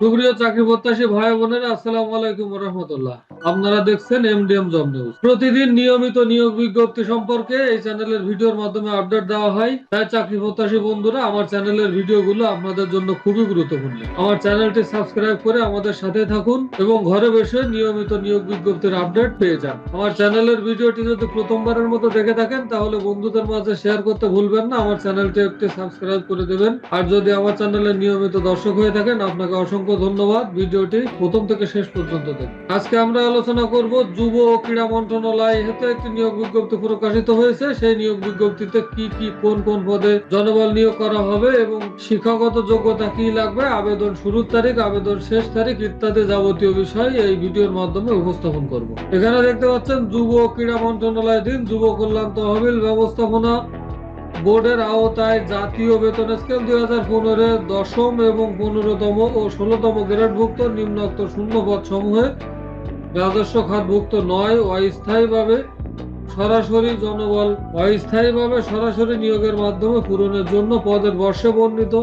আপনাদের জন্য খুবই গুরুত্বপূর্ণ। আমার চ্যানেলটি সাবস্ক্রাইব করে আমাদের সাথে থাকুন এবং ঘরে বসে নিয়মিত নিয়োগ বিজ্ঞপ্তির আপডেট পেয়ে যান। আমার চ্যানেলের ভিডিওটি যদি প্রথমবারের মতো দেখে থাকেন, তাহলে বন্ধুদের মাঝে শেয়ার করতে ভুলবেন না। আমার চ্যানেলটি একটি সাবস্ক্রাইব করে দেবেন। আর যদি আমার চ্যানেলের নিয়মিত দর্শক হয়ে থাকেন, আপনাকে অসংখ্য ধন্যবাদ ভিডিওটি প্রথম থেকে শেষ পর্যন্ত দেখুন। আজকে আমরা আলোচনা করব যুব ও ক্রীড়া মন্ত্রণালয় হেতু একটি নিয়োগ বিজ্ঞপ্তি প্রকাশিত হয়েছে। সেই নিয়োগ বিজ্ঞপ্তিতে কি কি, কোন কোন পদে জনবল নিয়োগ করা হবে এবং শিক্ষাগত যোগ্যতা কি লাগবে, আবেদন শুরুর তারিখ, আবেদন শেষ তারিখ ইত্যাদি যাবতীয় বিষয় এই ভিডিওর মাধ্যমে উপস্থাপন করব। এখানে দেখতে পাচ্ছেন যুব ক্রীড়া মন্ত্রণালয় দিন যুব কল্যাণ তহবিল ব্যবস্থাপনা বোর্ডের আওতায় জাতীয় বেতন স্কেল দুই হাজার পনেরো দশম এবং পনেরোতম ও ষোলতম গ্রেডভুক্ত নিম্নোক্ত শূন্য পদ সমূহে রাজস্ব খাতভুক্ত নয়, অস্থায়ীভাবে সরাসরি জনবল, অস্থায়ীভাবে সরাসরি নিয়োগের মাধ্যমে পূরণের জন্য পদের বর্ষে বর্ণিত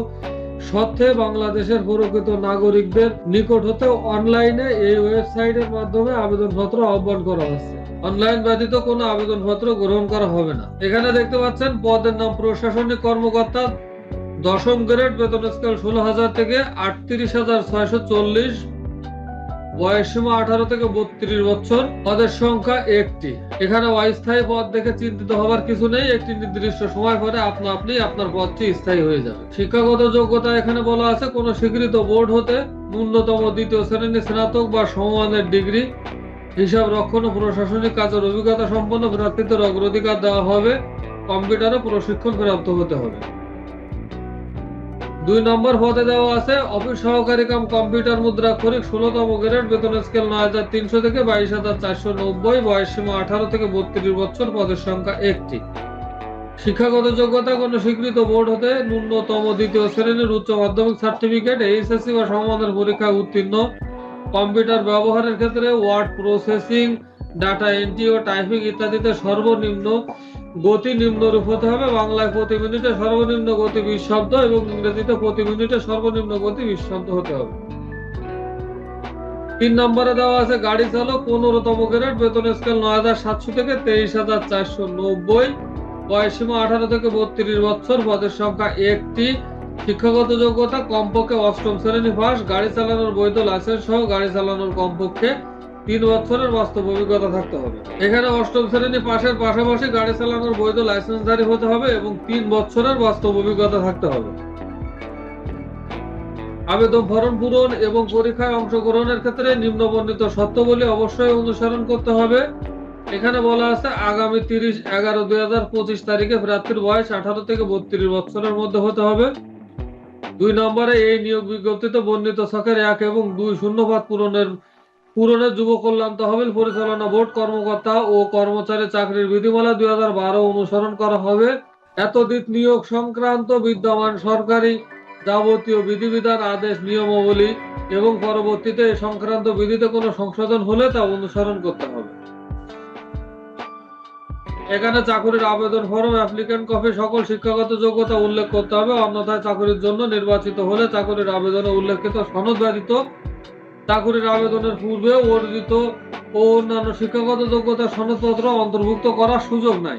সত্ত্বে বাংলাদেশের প্রকৃত নাগরিকদের নিকট হতে অনলাইনে এই ওয়েবসাইটের মাধ্যমে আবেদনপত্র আহ্বান করা হচ্ছে। অনলাইন ব্যতীত কোনো আবেদনপত্র গ্রহণ করা হবে না। এখানে দেখতে পাচ্ছেন, পদের নাম প্রশাসনিক কর্মকর্তা, দশম গ্রেড, বেতন স্কেল ষোলো হাজার থেকে আটত্রিশ হাজার ছয়শো চল্লিশ, বয়স সীমা আঠারো থেকে বত্রিশ বছর, পদের সংখ্যা একটি। এখানে অস্থায়ী পদ দেখে চিন্তিত হবার কিছু নেই, একটি নির্দিষ্ট সময় পরে আপনা আপনি আপনার পদটি স্থায়ী হয়ে যাবে। শিক্ষাগত যোগ্যতা এখানে বলা আছে, কোন স্বীকৃত বোর্ড হতে ন্যূনতম দ্বিতীয় শ্রেণির স্নাতক বা সমমানের ডিগ্রি হিসাব রক্ষণ ও প্রশাসনিক কাজের অভিজ্ঞতা সম্পন্ন প্রার্থীদের অগ্রাধিকার দেওয়া হবে। কম্পিউটারে প্রশিক্ষণ প্রাপ্ত হতে হবে। দুই নম্বর পদে দেওয়া আছে, অফিস সহকারী কাম কম্পিউটার মুদ্রাক্ষরিক ষোলতম গ্রেড, বেতন স্কেল নয় হাজার তিনশো থেকে বাইশ হাজার চারশো নব্বই বয়স সীমা আঠারো থেকে বত্রিশ বছর, পদের সংখ্যা একটি। শিক্ষাগত যোগ্যতা কোনো স্বীকৃত বোর্ড হতে ন্যূনতম দ্বিতীয় শ্রেণির উচ্চ মাধ্যমিক সার্টিফিকেট, এইচএসসি বা সমমানের পরীক্ষায় উত্তীর্ণ। কম্পিউটার ব্যবহারের ক্ষেত্রে ওয়ার্ড প্রসেসিং, ডাটা এন্ট্রি ও টাইপিং ইত্যাদিতে সর্বনিম্ন গতি নিম্নরূপ হতে হবে। বাংলায় প্রতি মিনিটে সর্বনিম্ন গতি বিশ শব্দ এবং ইংরেজিতে প্রতি মিনিটে সর্বনিম্ন গতি বিশ শব্দ হতে হবে। তিন নম্বরে দেওয়া আছে, গাড়ি চালক পনেরোতম গ্রেড, বেতন স্কেল নয় হাজার সাতশো থেকে তেইশ হাজার চারশো নব্বই। বয়সীমা আঠারো থেকে বত্রিশ বছর, পদের সংখ্যা একটি। শিক্ষাগত যোগ্যতা কমপক্ষে অষ্টম শ্রেণি পাস, গাড়ি চালানোর বৈধ লাইসেন্স সহ গাড়ি চালানোর কমপক্ষে তিন বছরের বাস্তব অভিজ্ঞতা থাকতে হবে। এখানে অষ্টম শ্রেণি পাশের পাশাপাশি গাড়ি চালানোর বৈধ লাইসেন্সধারী হতে হবে এবং তিন বছরের বাস্তব অভিজ্ঞতা থাকতে হবে। আবেদন ফরম পূরণ এবং পরীক্ষায় অংশগ্রহণের ক্ষেত্রে নিম্নবর্ণিত শর্তাবলী অবশ্যই অনুসরণ করতে হবে। এখানে বলা আছে, আগামী তিরিশ এগারো দুই হাজার পঁচিশ তারিখে প্রার্থীর বয়স আঠারো থেকে বত্রিশ বছরের মধ্যে হতে হবে। দুই নম্বরে এই নিয়োগ বিজ্ঞপ্তিতে বর্ণিত ছকের এক এবং দুই শূন্যপাত পূরণের পূরণের যুব কল্যাণ তহবিল পরিচালনা বোর্ড কর্মকর্তা ও কর্মচারী চাকরির বিধিমালা দুই হাজার বারো অনুসরণ করা হবে। এতদিন নিয়োগ সংক্রান্ত বিদ্যমান সরকারি যাবতীয় বিধিবিধান, আদেশ, নিয়মাবলী এবং পরবর্তীতে সংক্রান্ত বিধিতে কোনো সংশোধন হলে তা অনুসরণ করতে হবে। এখানে চাকরির আবেদন ফরম অ্যাপ্লিকেন্ট কপি, সকল শিক্ষাগত যোগ্যতা উল্লেখ করতে হবে। অন্যথায় চাকরির জন্য নির্বাচিত হলে চাকরির আবেদনে উল্লেখিত সনদ ব্যতীত চাকরির আবেদনের পূর্বে অর্জিত ও অন্যান্য শিক্ষাগত যোগ্যতা সনদপত্র অন্তর্ভুক্ত করার সুযোগ নাই।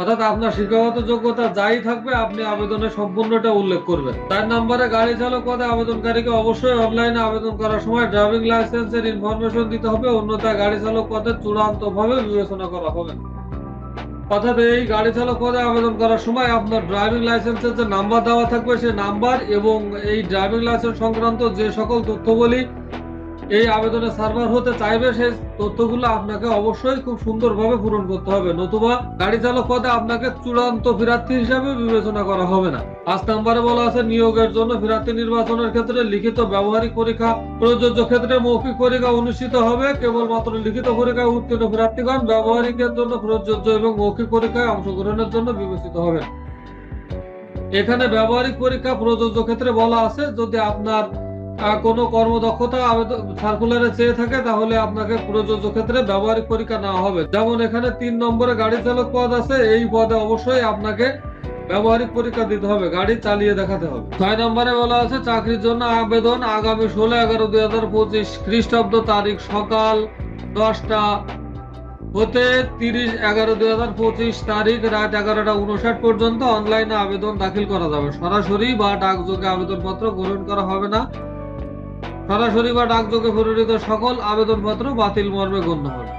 অর্থাৎ আপনার শিক্ষাগত যোগ্যতা যাই থাকবে, আপনি আবেদনের সম্পূর্ণটা উল্লেখ করবেন। তার নাম্বারে গাড়ি চালক পদে আবেদনকারীকে অবশ্যই অনলাইনে আবেদন করার সময় ড্রাইভিং লাইসেন্সের ইনফরমেশন দিতে হবে, অন্যথায় গাড়ি চালক পদে চূড়ান্ত ভাবে বিবেচনা করা হবে। অর্থাৎ এই গাড়ি চালক পদে আবেদন করার সময় আপনার ড্রাইভিং লাইসেন্সের যে নাম্বার দেওয়া থাকবে সেই নাম্বার এবং এই ড্রাইভিং লাইসেন্স সংক্রান্ত যে সকল তথ্যগুলি এই আবেদনে সার্ভার হতে চাইবে সেই তথ্যগুলো আপনাকে অবশ্যই খুব সুন্দরভাবে পূরণ করতে হবে। নতুবা গাড়ি চালক পদে আপনাকে চূড়ান্ত প্রার্থী হিসাবে বিবেচনা করা হবে না। পাঁচ নম্বরে বলা আছে, নিয়োগের জন্য প্রার্থী নির্বাচনের ক্ষেত্রে লিখিত ব্যবহারিক পরীক্ষা, প্রযোজ্য ক্ষেত্রে মৌখিক পরীক্ষা অনুষ্ঠিত হবে। কেবলমাত্র লিখিত পরীক্ষায় উত্তীর্ণ প্রার্থীগণ ব্যবহারিকের জন্য প্রযোজ্য এবং মৌখিক পরীক্ষায় অংশগ্রহণের জন্য বিবেচিত হবেন এখানে ব্যবহারিক পরীক্ষা প্রযোজ্য ক্ষেত্রে বলা আছে, যদি আপনার কোনো কর্মদক্ষতা সার্কুলারে চেয়ে থাকে, তাহলে আপনাকে প্রযোজ্য ক্ষেত্রে ব্যবহারিক পরীক্ষা নেওয়া হবে। যেমন এখানে তিন নম্বরে গাড়ি চালক পদ আছে, এই পদে অবশ্যই আপনাকে ব্যবহারিক পরীক্ষা দিতে হবে, গাড়ি চালিয়ে দেখাতে হবে। ছয় নম্বরে বলা আছে, চাকরির জন্য আবেদন আগামী ষোলো এগারো দুই হাজার পঁচিশ খ্রিস্টাব্দ তারিখ সকাল দশটা হতে তিরিশ এগারো দুই হাজার পঁচিশ তারিখ রাত এগারোটা উনষাট পর্যন্ত অনলাইনে আবেদন দাখিল করা যাবে। সরাসরি বা ডাকযোগে আবেদনপত্র গ্রহণ করা হবে না। সরাসরি বা ডাকযোগে প্রেরিত সকল আবেদনপত্র বাতিল মর্মে গণ্য হবে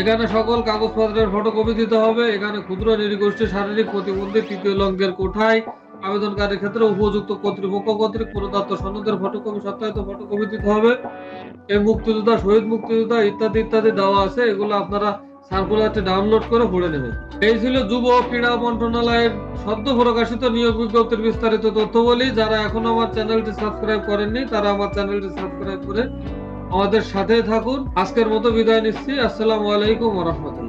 এখানে সকল কাগজপত্রের ফটোকপি দিতে হবে। এখানে ক্ষুদ্র, নিরীগোষ্ঠী, শারীরিক প্রতিবন্ধী, তৃতীয় লঙ্গের কোঠায় আবেদনকারীর ক্ষেত্রে উপযুক্ত কর্তৃপক্ষ কর্তৃক প্রদত্ত সনদের ফটোকপি সত্যায়িত ফটোকপি দিতে হবে। এই মুক্তিযোদ্ধা, শহীদ মুক্তিযোদ্ধা ইত্যাদি ইত্যাদি দেওয়া আছে। এগুলো আপনারা সার্কুলারটি ডাউনলোড করে পড়ে নেবেন। এই ছিল যুব ক্রীড়া মন্ত্রণালয়ের সদ্য প্রকাশিত নিয়োগ বিজ্ঞপ্তির বিস্তারিত তথ্য বলি যারা এখন আমার চ্যানেলটি সাবস্ক্রাইব করেননি, তারা আমার চ্যানেলটি সাবস্ক্রাইব করে আমাদের সাথে থাকুন। আজকের মতো বিদায় নিচ্ছি। আসসালামু আলাইকুম রহমতুল্লাহ।